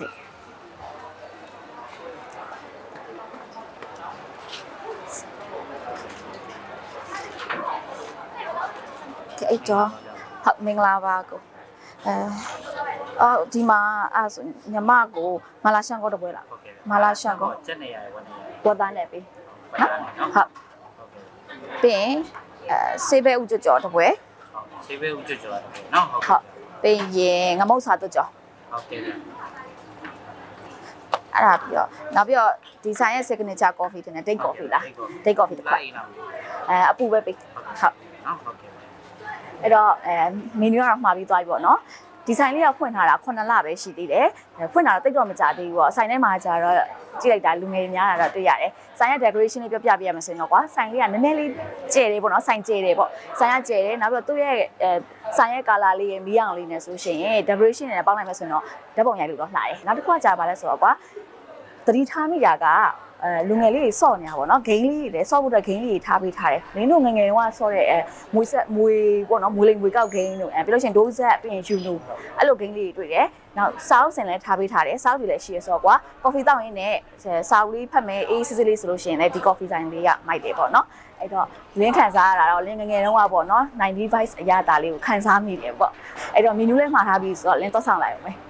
Okay. ကဲအဲ့တော့ဟုတ်မင်္ဂလာပါကိုအဲအော်ဒီမှာအဲ့ဆိုညီမကိုမလာရှန်ကောတပွဲလားဟုတ်ကဲ့မလာရှန်ကောကျက်နေရတယ်ဝန်နေရတယ်ဝတ်သားနဲ့ပြီဟုတ်နော်ဟုတ်ဟုတ်ကဲ့ပြီးရင်အဲဆေးဘဲဥကြကြောတပွဲဟုတ်ဆေးဘေးဦးကျွတ်ကျွတ်ရတယ်နော်ဟုတ်ဟုတ်ပြီးရင်ငမုတ်စာတွကြော ဟုတ်ကဲ့အဲ့ဒါပြီးတော့နောက်ပြီးတော့ဒီဆိုင်ရဲ့ signature coffee တင်တယ် date coffee လား date coffee တစ်ခါလိုက်အောင်အဲအပူပဲပြီဟုတ်နော်ဟုတ်ကဲ့အဲ့တော့အဲမီနူကတော့မှာပြီးသွားပြီပေါ့နော် ဒီဆိုင်လေးကဖွင့်ထားတာ9လပဲရှိသေးတယ်အဲဖွင့်တာတော့တိတ်တော့မကြသေးဘူးပေါ့ဆိုင်ထဲမှာကျတော့ကြည့်လိုက်တာလူငယ်တွေများတာတော့တွေ့ရတယ်ဆိုင်ရဲ့ decoration လေးပြောပြပြရမယ်ဆိုရင်တော့ကွာဆိုင်လေးကနည်းနည်းလေးကျဲတယ်ပေါ့နော်ဆိုင်ကျဲတယ်ပေါ့ဆိုင်ကကျဲတယ်နောက်ပြီးတော့သူ့ရဲ့အဲဆိုင်ရဲ့ color လေးရဲ့မီးအောင်လေးနဲ့ဆိုရှင် decoration နဲ့ပေါင်းလိုက်မယ်ဆိုရင်တော့ဓာတ်ပုံရိုက်လို့တော့လှတယ်နောက်တစ်ခုကကြာပါလဲဆိုတော့ကွာ သတိထားမိတာကအဲလူငယ်လေးတွေစော့နေတာပေါ့နော်ဂိမ်းလေးတွေလည်းစော့ဖို့အတွက်ဂိမ်းလေးတွေထားပေးထားတယ်။လင်းတို့ငယ်ငယ်တုန်းကစော့တဲ့အဲမွေဆက်မွေပေါ့နော်မွေလိမ်မွေကောက်ဂိမ်းတို့အဲပြီးလို့ရှိရင်ဒိုးဆက်ပြီးရင်ယူလို့အဲ့လိုဂိမ်းလေးတွေတွေ့တယ်။နောက်စောက်စင်လည်းထားပေးထားတယ်။စောက်တွေလည်းရှိရဆိုတော့ကွာကော်ဖီတောက်ရင်းနဲ့စောက်လေးဖတ်မယ်အေးစစ်စစ်လေးဆိုလို့ရှိရင်လည်းဒီကော်ဖီဆိုင်လေးကမိုက်တယ်ပေါ့နော်။အဲ့တော့လင်းခံစားရတာတော့လင်းငယ်ငယ်တုန်းကပေါ့နော်90 vibes အရသာလေးကိုခံစားမိတယ်ပေါ့။အဲ့တော့မီနူးလေးမှာထားပြီးဆိုတော့လင်းတော့ဆောင်လိုက်အောင်မယ်။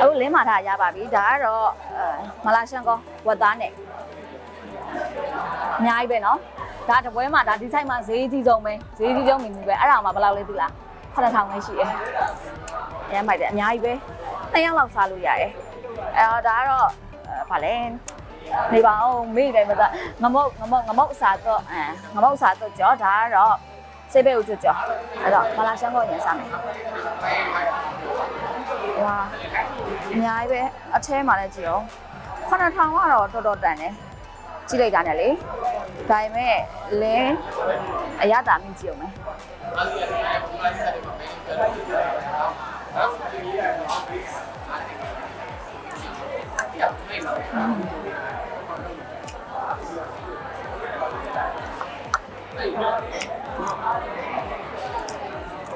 အခုလင်းမာထားရပါပြီဒါကတော့အဲမလာရှန်ကောဝတ်သားနဲ့အများကြီးပဲเนาะဒါတပွဲမှာဒါဒီဆိုင်မှာဈေးကြီးဆုံးပဲဈေးကြီးဆုံးမီနူပဲအဲ့ဒါမှဘယ်လောက်လဲသိလား9000ပဲရှိတယ်အရင်မိုက်တယ်အများကြီးပဲနှစ်ယောက်လောက်စားလို့ရတယ်အဲ့တော့ဒါကတော့အဲဗာလဲနေပါအောင်မေ့တယ်မသားငမုတ်ငမုတ်ငမုတ်အစာတော့အဲငမုတ်အစာတော့ကြောဒါကတော့စေးပဲဦးကြောအဲ့တော့မလာရှန်ကောရင်စားမယ် ဝါအများကြီးပဲအထဲမှာလည်းကြည့်အောင်9000ကတော့တော်တော်တန်တယ်ကြည့်လိုက်တာနဲ့လေဒါပေမဲ့လင်းအရသာမြင့်ကြည့်အောင်မယ်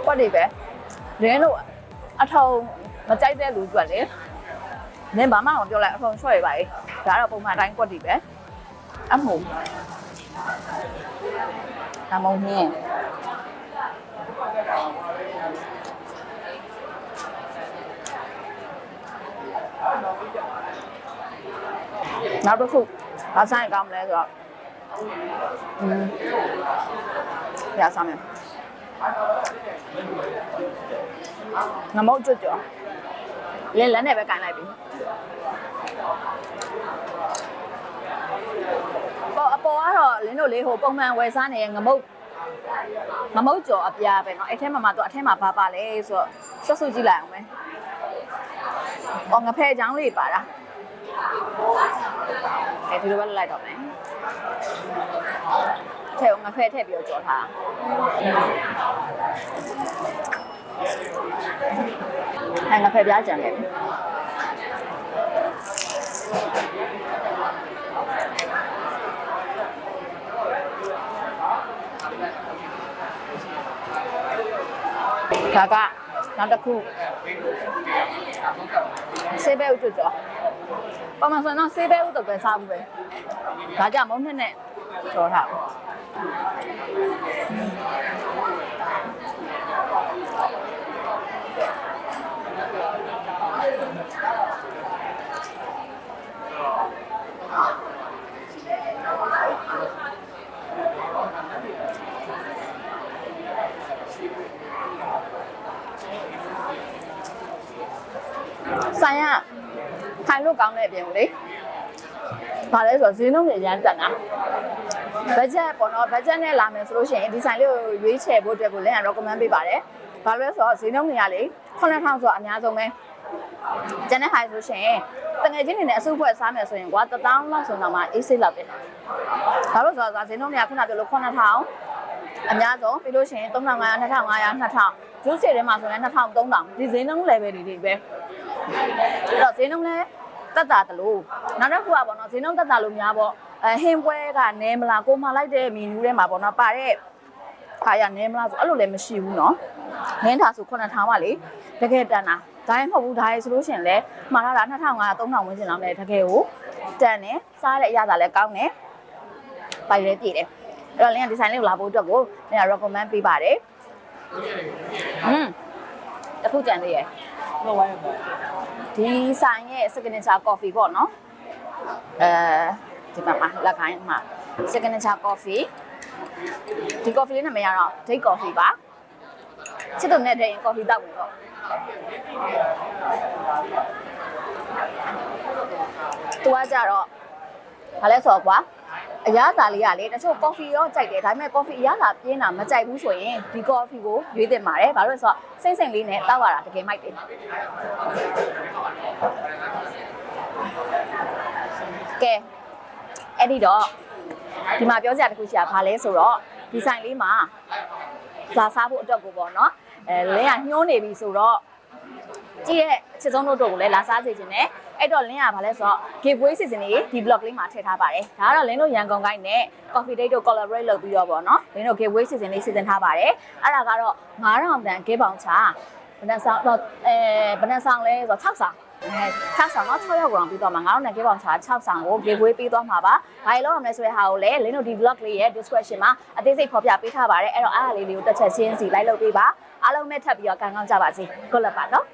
ကွက်တွေပဲလင်းတို့အထုံ မကြိုက်တဲ့လူကြွက်လေနင်ဘာမှမပြောလိုက်အထုံချွဲ့ရပါလေဒါကတော့ပုံမှန်အတိုင်းကွက်တွေပဲအမှုဒါမုံဟင်းနောက်တစ်ခုဘာဆိုင်ကောင်းမလဲဆိုတော့อืมရဆောင်မယ်ငမုတ်ကျွတ်ကြော် လင်းလက်နဲ့ပဲကန်လိုက်ပြီပေါ်အပေါ်ကတော့လင်းတို့လေးဟိုပုံမှန်ဝယ်စားနေတဲ့ငမုတ်ငမုတ်ကြော်အပြားပဲเนาะအဲ့ထဲမှာမှတော့အထဲမှာဘာပါလဲဆိုတော့ဆွတ်ဆွတ်ကြည့်လိုက်အောင်မယ်။အော်ငဖဲချောင်းလေးပါတာ။အဲဒီလိုပဲလိုက်တော့မယ်။ထဲအောင်ငဖဲထည့်ပြီးတော့ကြော်ထား။ အဲငဖဲပြားကြံခဲ့ပြီ။ဒါကနောက်တစ်ခုဆေးပဲဥကျွတ်ကြော်ပမာဆိုရင်တော့ဆေးပဲဥတော့ပဲစားဘူးပဲဒါကြမုံနဲ့နဲ့ကြော်ထားဘူး ဆိုင်ကထိုင်လို့ကောင်းတဲ့အပြင်ကိုလေဘာလဲဆိုတော့ဈေးနှုန်းတွေရမ်းတက်တာဘတ်ဂျက်ပေါ့နော်ဘတ်ဂျက်နဲ့လာမယ်ဆိုလို့ရှိရင်ဒီဆိုင်လေးကိုရွေးချယ်ဖို့အတွက်ကိုလည်း recommend ပေးပါတယ်ဘာလို့လဲဆိုတော့ဈေးနှုန်းတွေကလေ9000ဆိုတော့အများဆုံးပဲကျန်တဲ့ဟာဆိုရှင်တငယ်ချင်းတွေနဲ့အစုဖွဲ့စားမယ်ဆိုရင်ကွာ1000လောက်ဆိုတော့မှအေးစိတ်လောက်ပဲဘာလို့ဆိုတော့ဈေးနှုန်းတွေကခုနပြောလို့9000အများဆုံးပြီးလို့ရှိရင်3500 2500 2000ဂျူးစီထဲမှာဆိုရင်2000 3000ဒီဈေးနှုန်း level တွေတွေပဲ အဲ့တော့ဈေးနှုန်းလည်းတက်တာတလို့နောက်တစ်ခုကပေါ့နော်ဈေးနှုန်းတက်တာလို့များပေါ့အဲဟင်းပွဲကနဲမလားကိုမလိုက်တဲ့မီနူးထဲမှာပေါ့နော်ပါတဲ့ခါရနဲမလားဆိုအဲ့လိုလည်းမရှိဘူးနော်ငင်းတာဆို9000ပါလေတကယ်တန်တာဒါရင်မဟုတ်ဘူးဒါရင်ဆိုလို့ရှိရင်လည်းမှားလာတာ2500 3000ဝန်းကျင်လောက်နဲ့တကယ်ကိုတန်တယ်စားတဲ့အရသာလည်းကောင်းတယ်ပိုင်လည်းပြည့်တယ်အဲ့တော့လင်းကဒီဇိုင်းလေးကိုလာဖို့အတွက်ကိုလင်းက recommend ပေးပါတယ်อืมတစ်ခုကြံသေးရယ် ဘယ်ဝိုင်းလဲဒီဆိုင်ရဲ့ signature coffee ပေါ့နော်အဲဒီမှာမှာလက်ခိုင်းမှာ signature coffee ဒီ coffee လေးနာမည်ကတော့ date coffee ပါချစ်သူနဲ့တည်းရင် coffee တောက်ဝင်တော့သူကကြတော့ဘာလဲဆိုတော့ကွာ အရသာလေးကလေတချို့ coffee ရောကြိုက်တယ်ဒါပေမဲ့ coffee အရသာပြင်းတာမကြိုက်ဘူးဆိုရင်ဒီ coffee ကိုရွေးသင့်ပါတယ်ဘာလို့လဲဆိုတော့စိမ့်စိမ့်လေးနဲ့တောက်ရတာတကယ်မိုက်တယ်ကဲအဲ့ဒီတော့ဒီမှာပြောစရာတစ်ခုရှိတာဘာလဲဆိုတော့ဒီဆိုင်လေးမှာလာစားဖို့အတွက်ကိုပေါ့နော်အဲလင်းကညှိုးနေပြီဆိုတော့ကြည့်ရဲ့အချစ်ဆုံးတို့တို့ကိုလည်းလာစားစေချင်တယ် အဲ့တော့လင်းကဘာလဲဆိုတော့ giveaway season လေးဒီ blog လေးမှာထည့်ထားပါတယ်ဒါကတော့လင်းတို့ရန်ကုန်ကိုင်းနဲ့ coffee date တို့ collaborate လုပ်ပြီးတော့ပေါ့နော်လင်းတို့ giveaway season လေးစီစဉ်ထားပါတယ်အဲ့ဒါကတော့9000တန် gift voucher ဘယ်နှဆောင်တော့အဲဘယ်နှဆောင်လဲဆိုတော့6ဆောင်အဲ6ဆောင်တော့6ရောက်ကောင်ပြီးတော့မှာ9000နဲ့ gift voucher 6ဆောင်ကို giveaway ပေးသွားမှာပါဘာလို့လုပ်ရမလဲဆိုတဲ့ဟာကိုလည်းလင်းတို့ဒီ blog လေးရဲ့ description မှာအသေးစိတ်ဖော်ပြပေးထားပါတယ်အဲ့တော့အားအလေးလေးကိုတစ်ချက်ချင်းစီလိုက်လုပ်ပေးပါအားလုံးနဲ့ထပ်ပြီးတော့ကန်ကောင်းကြပါစေ good luck ပါနော်